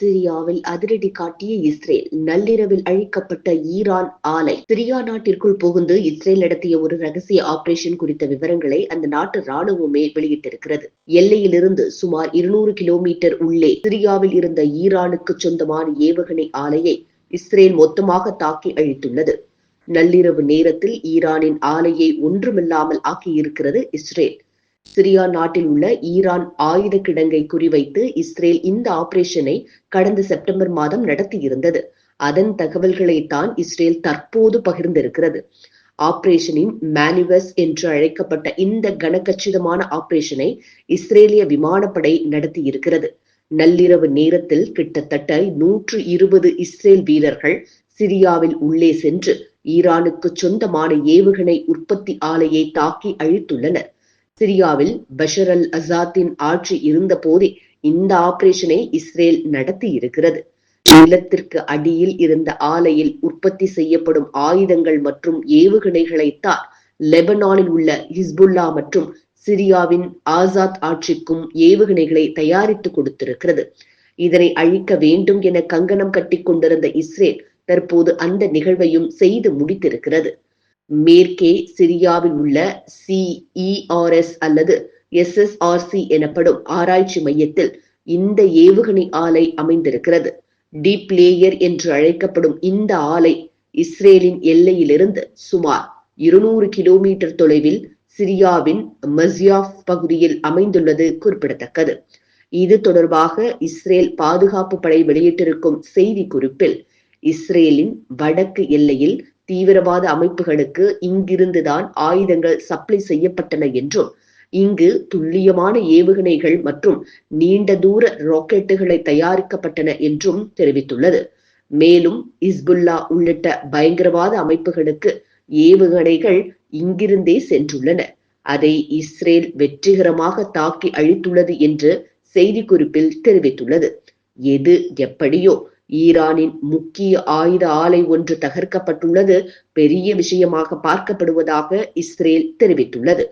சிரியாவில் அதிரடி காட்டிய இஸ்ரேல். நள்ளிரவில் அழிக்கப்பட்ட ஈரான் ஆலை. சிரியா நாட்டிற்குள் புகுந்து இஸ்ரேல் நடத்திய ஒரு ரகசிய ஆபரேஷன் குறித்த விவரங்களை அந்த நாட்டு ராணுவமே வெளியிட்டிருக்கிறது. எல்லையிலிருந்து சுமார் இருநூறு கிலோமீட்டர் உள்ளே சிரியாவில் இருந்த ஈரானுக்கு சொந்தமான ஏவுகணை ஆலையை இஸ்ரேல் மொத்தமாக தாக்கி அழித்துள்ளது. நள்ளிரவு நேரத்தில் ஈரானின் ஆலையை ஒன்றுமில்லாமல் ஆக்கியிருக்கிறது இஸ்ரேல். சிரியா நாட்டில் உள்ள ஈரான் ஆயுத கிடங்கை குறிவைத்து இஸ்ரேல் இந்த ஆபரேஷனை கடந்த செப்டம்பர் மாதம் நடத்தியிருந்தது. அதன் தகவல்களை தான் இஸ்ரேல் தற்போது பகிர்ந்திருக்கிறது. ஆபரேஷனின் மேனிவஸ் என்று அழைக்கப்பட்ட இந்த கனகச்சிதமான ஆபரேஷனை இஸ்ரேலிய விமானப்படை நடத்தியிருக்கிறது. நள்ளிரவு நேரத்தில் கிட்டத்தட்ட நூற்று இருபது இஸ்ரேல் வீரர்கள் சிரியாவில் உள்ளே சென்று ஈரானுக்கு சொந்தமான ஏவுகணை உற்பத்தி ஆலையை தாக்கி அழித்துள்ளனர். சிரியாவில் பஷர் அல் அசாத்தின் ஆட்சி இருந்த போதே இந்த ஆபரேஷனை இஸ்ரேல் நடத்தி இருக்கிறது. நிலத்திற்கு அடியில் இருந்த ஆலையில் உற்பத்தி செய்யப்படும் ஆயுதங்கள் மற்றும் ஏவுகணைகளைத்தான் லெபனானில் உள்ள ஹிஸ்புல்லா மற்றும் சிரியாவின் ஆசாத் ஆட்சிக்கும் ஏவுகணைகளை தயாரித்து கொடுத்திருக்கிறது. இதனை அழிக்க வேண்டும் என கங்கணம் கட்டி கொண்டிருந்த இஸ்ரேல் தற்போது அந்த நிகழ்வையும் செய்து முடித்திருக்கிறது. மேற்கே சிரியாவில் உள்ள சிஇஆர்எஸ் அல்லது எஸ்எஸ்ஆர்சி எனப்படும் ஆராய்ச்சி மையத்தில் இந்த ஏவுகணை ஆலை அமைந்திருக்கிறது. டீப் லேயர் என்று அழைக்கப்படும் இந்த ஆலை இஸ்ரேலின் எல்லையிலிருந்து சுமார் இருநூறு கிலோமீட்டர் தொலைவில் சிரியாவின் மசியாஃப் பகுதியில் அமைந்துள்ளது குறிப்பிடத்தக்கது. இது தொடர்பாக இஸ்ரேல் பாதுகாப்பு படை வெளியிட்டிருக்கும் செய்தி குறிப்பில் இஸ்ரேலின் வடக்கு எல்லையில் தீவிரவாத அமைப்புகளுக்கு இங்கிருந்துதான் ஆயுதங்கள் சப்ளை செய்யப்பட்டன என்றும் இங்கு துல்லியமான ஏவுகணைகள் மற்றும் நீண்ட தூர ராக்கெட்டுகளை தயாரிக்கப்பட்டன என்றும் தெரிவித்துள்ளது. மேலும் இஸ்புல்லா உள்ளிட்ட பயங்கரவாத அமைப்புகளுக்கு ஏவுகணைகள் இங்கிருந்தே சென்றுள்ளன. அதை இஸ்ரேல் வெற்றிகரமாக தாக்கி அழித்துள்ளது என்று செய்திக்குறிப்பில் தெரிவித்துள்ளது. எது எப்படியோ ஈரானின் முக்கிய ஆயுத ஆலை ஒன்று தகர்க்கப்பட்டுள்ளது. பெரிய விஷயமாக பார்க்கப்படுவதாக இஸ்ரேல் தெரிவித்துள்ளது.